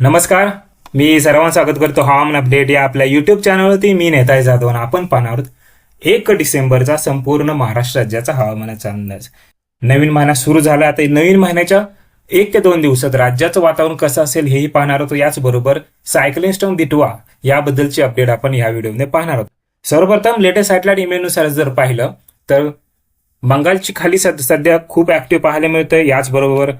नमस्कार. मी सर्वांचं स्वागत करतो हवामान अपडेट या आपल्या युट्यूब चॅनलवरती मी नेताय जाधव आपण पाहणार आहोत एक डिसेंबरचा संपूर्ण महाराष्ट्र राज्याचा हवामानाचा अंदाज. नवीन महिना सुरू झाला आता नवीन महिन्याच्या एक ते दोन दिवसात राज्याचं वातावरण कसं असेल हेही पाहणार आहोत. याचबरोबर सायक्लिंग स्टॉम दिटवा याबद्दलची अपडेट आपण या व्हिडिओमध्ये पाहणार आहोत. सर्वप्रथम लेटेस्ट सॅटेलाइट इमेजनुसार जर पाहिलं तर बंगालची खाली सध्या खूप ऍक्टिव्ह पाहायला मिळतं याचबरोबर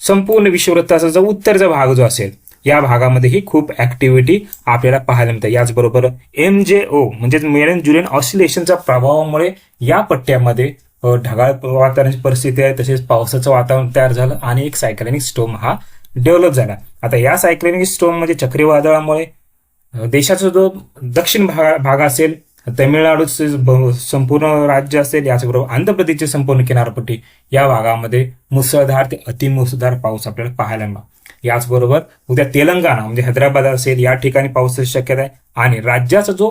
संपूर्ण विषुववृत्ताचा जो उत्तरचा भाग जो असेल या भागामध्येही खूप ऍक्टिव्हिटी आपल्याला पाहायला मिळते. याचबरोबर एम जे ओ म्हणजेच मेरन जुलियन ऑसिलेशनच्या प्रभावामुळे या पट्ट्यामध्ये ढगाळ वातावरणाची परिस्थिती आहे तसेच पावसाचं वातावरण तयार झालं आणि एक सायक्लॅनिक स्टोम हा डेव्हलप झाला. आता या सायक्लॅनिक स्टोम म्हणजे चक्रीवादळामुळे देशाचा जो दक्षिण भाग भाग असेल तमिळनाडूचे संपूर्ण राज्य असेल याचबरोबर आंध्र प्रदेशची संपूर्ण किनारपट्टी या भागामध्ये मुसळधार ते अतिमुसळधार पाऊस आपल्याला पाहायला मिळाला याचबरोबर उद्या तेलंगणा म्हणजे हैदराबाद असेल या ठिकाणी पावसाची शक्यता आहे. आणि राज्याचा जो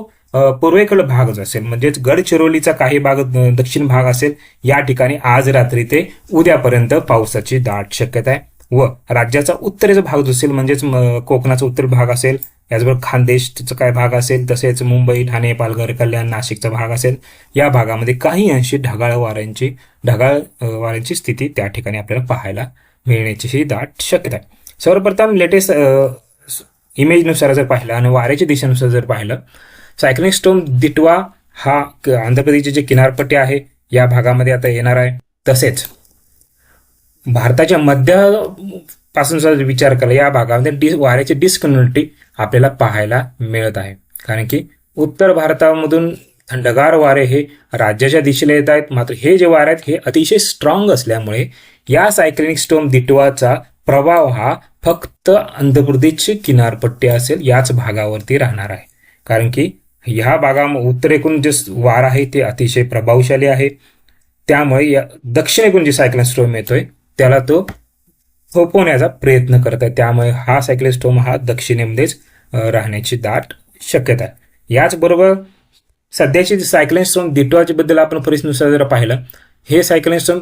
पूर्वेकडे भाग जो असेल म्हणजेच गडचिरोलीचा काही भाग दक्षिण भाग असेल या ठिकाणी आज रात्री ते उद्यापर्यंत पावसाची दाट शक्यता आहे. व राज्याचा उत्तरेचा भाग जो असेल म्हणजेच कोकणाचा उत्तर भाग असेल याचबरोबर खानदेशचा काय भाग असेल तसेच मुंबई ठाणे पालघर कल्याण नाशिकचा भाग असेल या भागामध्ये काही अंशी ढगाळ वाऱ्यांची ढगाळ वाऱ्यांची स्थिती त्या ठिकाणी आपल्याला पाहायला मिळण्याची ही दाट शक्यता आहे. सर्वप्रथम लेटेस्ट इमेजनुसार जर पाहिलं आणि वाऱ्याच्या दिशेनुसार जर पाहिलं सायक्लिंग स्टोम दिटवा हा आंध्र प्रदेशची जे किनारपट्टी आहे या भागामध्ये आता येणार आहे. तसेच भारताच्या मध्यापासून जर विचार केला या भागामध्ये डिस वाऱ्याची डिस्कन्युनिटी आपल्याला पाहायला मिळत आहे. कारण की उत्तर भारतामधून थंडगार वारे हे राज्याच्या दिशेला येत आहेत. मात्र हे जे वारे आहेत हे अतिशय स्ट्रॉंग असल्यामुळे या सायक्लिनिक स्टोम दिटवाचा प्रभाव हा फक्त अंधप्रदेशची किनारपट्टी असेल याच भागावरती राहणार आहे. कारण की ह्या भागा उत्तरेकडून जे वार आहे ते अतिशय प्रभावशाली आहे. त्यामुळे या दक्षिणेकडून जे सायक्लिन स्टोम येतोय त्याला तो थोपवण्याचा प्रयत्न करत आहे त्यामुळे हा सायक्लिस्टोम हा दक्षिणेमध्येच राहण्याची दाट शक्यता आहे. याचबरोबर सध्याची सायक्लिन स्टोम आपण परिस्थितीनुसार जर पाहिलं हे सायक्लिस्टोम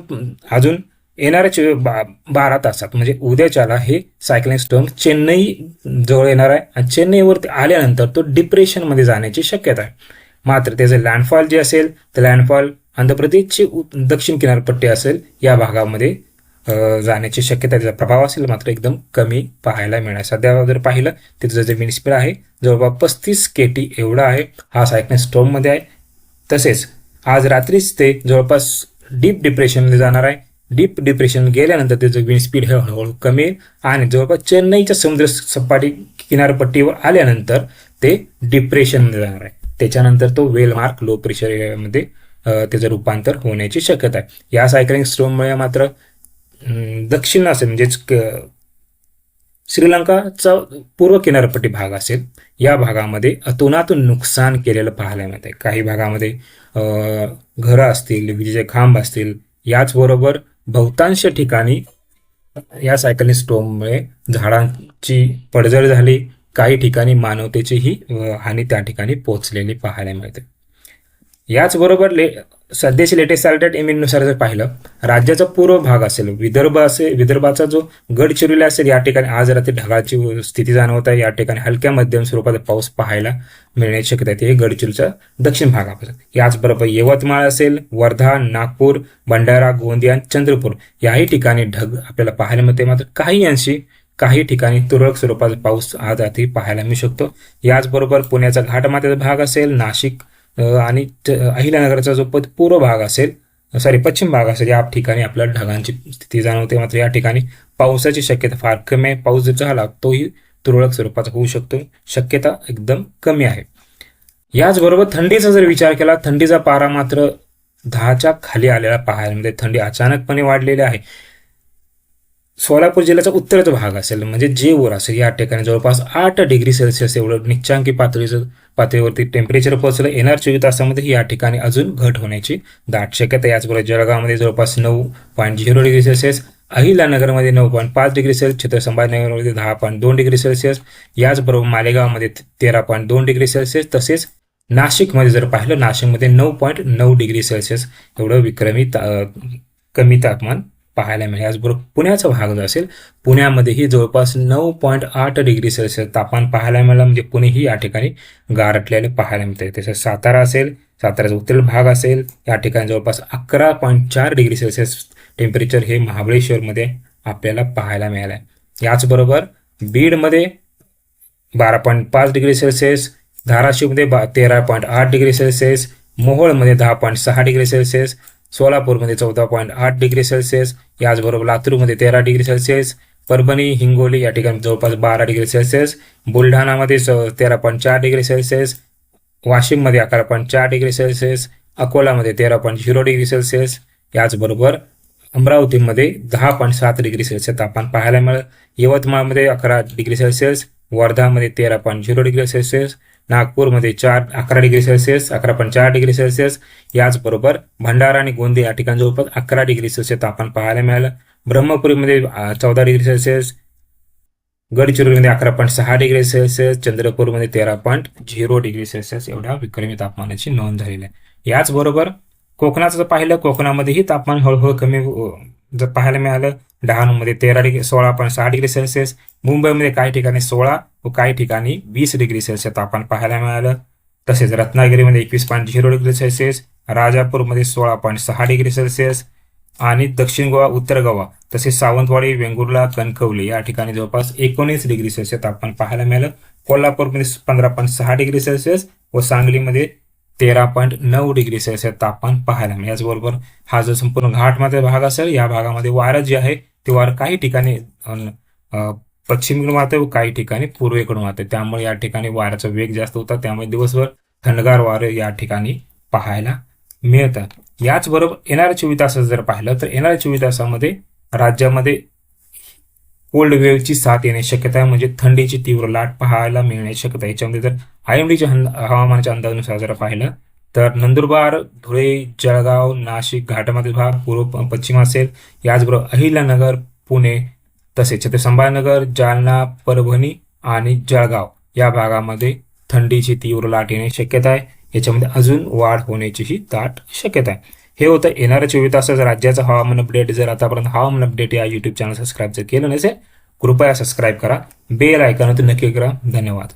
अजून येणाऱ्या बा- बारा तासात म्हणजे उद्याच्याला हे सायक्लिन स्टोम चेन्नई जवळ येणार आहे आणि चेन्नईवरती आल्यानंतर तो डिप्रेशनमध्ये जाण्याची शक्यता आहे. मात्र त्याचं लँडफॉल जे असेल तर लँडफॉल आंध्र प्रदेशची उ- दक्षिण किनारपट्टी असेल या भागामध्ये जाण्याची शक्यता त्याचा प्रभाव असेल मात्र एकदम कमी पाहायला मिळणार सध्या जर पाहिलं तिथं जे विंड स्पीड आहे जवळपास पस्तीस के टी एवढा आहे हा सायक्लोन स्टोममध्ये आहे. तसेच आज रात्रीच ते जवळपास डीप डिप्रेशनमध्ये जाणार आहे. डीप डिप्रेशन गेल्यानंतर त्याचं विंड स्पीड हे हळूहळू कमी येईल. आणि जवळपास चेन्नईच्या समुद्र सपाटी किनारपट्टीवर आल्यानंतर ते डिप्रेशनमध्ये जाणार आहे. त्याच्यानंतर तो वेलमार्क लो प्रेशर एरियामध्ये त्याचं रूपांतर होण्याची शक्यता आहे. या सायकलिंग स्ट्रोममुळे मात्र दक्षिण असेल म्हणजेच श्रीलंकाचा पूर्व किनारपट्टी भाग असेल या भागामध्ये अतोनातून नुकसान केलेलं पाहायला मिळते काही भागामध्ये घरं असतील विजेचे खांब असतील याचबरोबर बहुतांश ठिकाणी या सायकलिंग स्टोममुळे झाडांची पडझड झाली काही ठिकाणी मानवतेचीही हानी त्या ठिकाणी पोचलेली पाहायला मिळते. याचबरोबर ले सध्याचे लेटेस्ट सॅटेलाइट इमेजनुसार जर पाहिलं. राज्याचा पूर्व भाग असेल विदर्भ असेल विदर्भाचा जो गडचिरोली असेल या ठिकाणी आज रात्री ढगाची स्थिती जाणवत आहे. या ठिकाणी हलक्या मध्यम स्वरूपात पाऊस पाहायला मिळण्याची शक्यता आहे. हे गडचिरोलीच्या दक्षिण भागापासून. याचबरोबर यवतमाळ असेल वर्धा नागपूर भंडारा गोंदिया चंद्रपूर याही ठिकाणी ढग आपल्याला पाहायला मिळते. मात्र काही अंशी काही ठिकाणी तुरळक स्वरूपाचा पाऊस आज रात्री पाहायला मिळू शकतो. याचबरोबर पुण्याचा घाटमाथ्याचा भाग असेल नाशिक आणि च- अहिल्यानगरचा जो पद पूर्व भाग असेल सॉरी पश्चिम भाग असेल या ठिकाणी आपल्याला ढगांची स्थिती जाणवते. मात्र या ठिकाणी पावसाची शक्यता फार कमी आहे. पाऊस जर झाला तोही तुरळक स्वरूपाचा होऊ शकतो शक्यता एकदम कमी आहे. याचबरोबर थंडीचा जर विचार केला थंडीचा पारा मात्र दहाच्या खाली आलेला पाहायला म्हणजे थंडी अचानकपणे वाढलेली आहे. सोलापूर जिल्ह्याचा उत्तरेचा भाग असेल म्हणजे जेऊर असेल या ठिकाणी जवळपास आठ डिग्री सेल्सिअस एवढं निच्चांकी पातळीचं पातळीवरती टेम्परेचर पोहोचलं. येणार चोवीस तासामध्ये या ठिकाणी अजून घट होण्याची दाट शक्यता याचबरोबर जळगावमध्ये जवळपास नऊ पॉईंट झिरो डिग्री सेल्सिअस अहिलानगरमध्ये नऊ पॉईंट पाच डिग्री सेल्सिअस छत्र संभाजीनगरमध्ये दहा पॉईंट दोन डिग्री सेल्सिअस याचबरोबर मालेगावमध्ये तेरा पॉईंट दोन डिग्री सेल्सिअस तसेच नाशिकमध्ये जर पाहिलं नाशिकमध्ये नऊ पॉईंट नऊ डिग्री सेल्सिअस एवढं विक्रमी ता- कमी तापमान पाहायला मिळेल. याचबरोबर पुण्याचा भाग जो असेल पुण्यामध्येही जवळपास नऊ पॉईंट आठ डिग्री सेल्सिअस तापमान पाहायला मिळालं. म्हणजे पुणेही या ठिकाणी गारटलेले पाहायला मिळते तसेच सातारा असेल साताऱ्याचा उत्तर भाग असेल या ठिकाणी जवळपास अकरा पॉईंट चार डिग्री सेल्सिअस टेम्परेचर हे महाबळेश्वरमध्ये आपल्याला पाहायला मिळालं आहे याचबरोबर बीडमध्ये बारा पॉईंट पाच डिग्री सेल्सिअस धाराशिवमध्ये बा तेरा पॉईंट आठ डिग्री सेल्सिअस मोहोळमध्ये दहा पॉईंट सहा डिग्री सेल्सिअस सोलापूरमध्ये चौदा पॉईंट आठ डिग्री सेल्सिअस याचबरोबर लातूरमध्ये तेरा डिग्री सेल्सिअस परभणी हिंगोली या ठिकाणी जवळपास बारा डिग्री सेल्सिअस बुलढाणामध्ये तेरा पॉईंट चार डिग्री सेल्सिअस वाशिममध्ये अकरा पॉईंट चार डिग्री सेल्सिअस अकोलामध्ये तेरा पॉईंट झिरो डिग्री सेल्सिअस याचबरोबर अमरावतीमध्ये दहा पॉईंट सात डिग्री सेल्सिअस तापमान पाहायला मिळेल. यवतमाळमध्ये अकरा डिग्री सेल्सिअस वर्धामध्ये तेरा पॉईंट झिरो डिग्री सेल्सिअस नागपूरमध्ये चार अकरा डिग्री सेल्सिअस अकरा पॉईंट चार डिग्री सेल्सिअस. याचबरोबर भंडारा आणि गोंदिया या ठिकाणी जवळपास अकरा डिग्री सेल्सिअस तापमान पाहायला मिळालं. ब्रह्मपुरीमध्ये चौदा डिग्री सेल्सिअस. गडचिरोलीमध्ये अकरा पॉईंट सहा डिग्री सेल्सिअस. चंद्रपूरमध्ये तेरा पॉईंट झिरो डिग्री सेल्सिअस एवढ्या विक्रमी तापमानाची नोंद झालेली आहे. याचबरोबर कोकणाचं जर पाहिलं कोकणामध्येही तापमान हळूहळू कमी जर पाहायला मिळालं डहाणूमध्ये तेरा डिग्री सोळा पॉईंट सहा डिग्री सेल्सिअस मुंबईमध्ये काही ठिकाणी सोळा व काही ठिकाणी वीस डिग्री सेल्सिअस तापमान पाहायला मिळालं. तसेच रत्नागिरीमध्ये एकवीस पॉईंट झिरो डिग्री सेल्सिअस राजापूरमध्ये सोळा पॉईंट सहा डिग्री सेल्सिअस आणि दक्षिण गोवा उत्तर गोवा तसेच सावंतवाडी वेंगुर्ला कणकवली या ठिकाणी जवळपास एकोणीस डिग्री सेल्सिअस तापमान पाहायला मिळालं. कोल्हापूरमध्ये पंधरा पॉईंट सहा डिग्री सेल्सिअस व सांगलीमध्ये तेरा पॉईंट नऊ डिग्री सेल्सिअस तापमान पाहायला मिळेल. याचबरोबर हा जो संपूर्ण घाटमध्ये भाग असेल या भागामध्ये वारं जे आहे वार काही ठिकाणी पश्चिमेकडून वाहते व काही ठिकाणी पूर्वेकडून वाहते त्यामुळे या ठिकाणी वाऱ्याचा वेग जास्त होता. त्यामुळे दिवसभर थंडगार वारे या ठिकाणी पाहायला मिळतात. याचबरोबर येणाऱ्या चोवीस तासात जर पाहिलं तर येणाऱ्या चोवीस तासामध्ये राज्यामध्ये कोल्ड वेव्हची साथ येण्याची शक्यता आहे. म्हणजे थंडीची तीव्र लाट पाहायला मिळण्याची शक्यता आहे. याच्यामध्ये जर आय एम डीच्या हवामानाच्या अंदाजानुसार जर पाहिलं तर नंदुरबार धुळे जळगाव नाशिक घाटामधील भाग पूर्व पश्चिम असेल. याचबरोबर अहिल्यानगर पुणे तसेच छत्रपती संभाजीनगर जालना परभणी आणि जळगाव या भागामध्ये थंडीची तीव्र लाट येण्याची शक्यता आहे. याच्यामध्ये अजून वाढ होण्याचीही दाट शक्यता आहे. हे होतं येणाऱ्या चोवीस तासाचं राज्याचं हवामान अपडेट जर आतापर्यंत हवामान अपडेट या युट्यूब चॅनल सबस्क्राईब जर केलं नसेल कृपया सबस्क्राईब करा. बेल आयकॉन नक्की करा. धन्यवाद.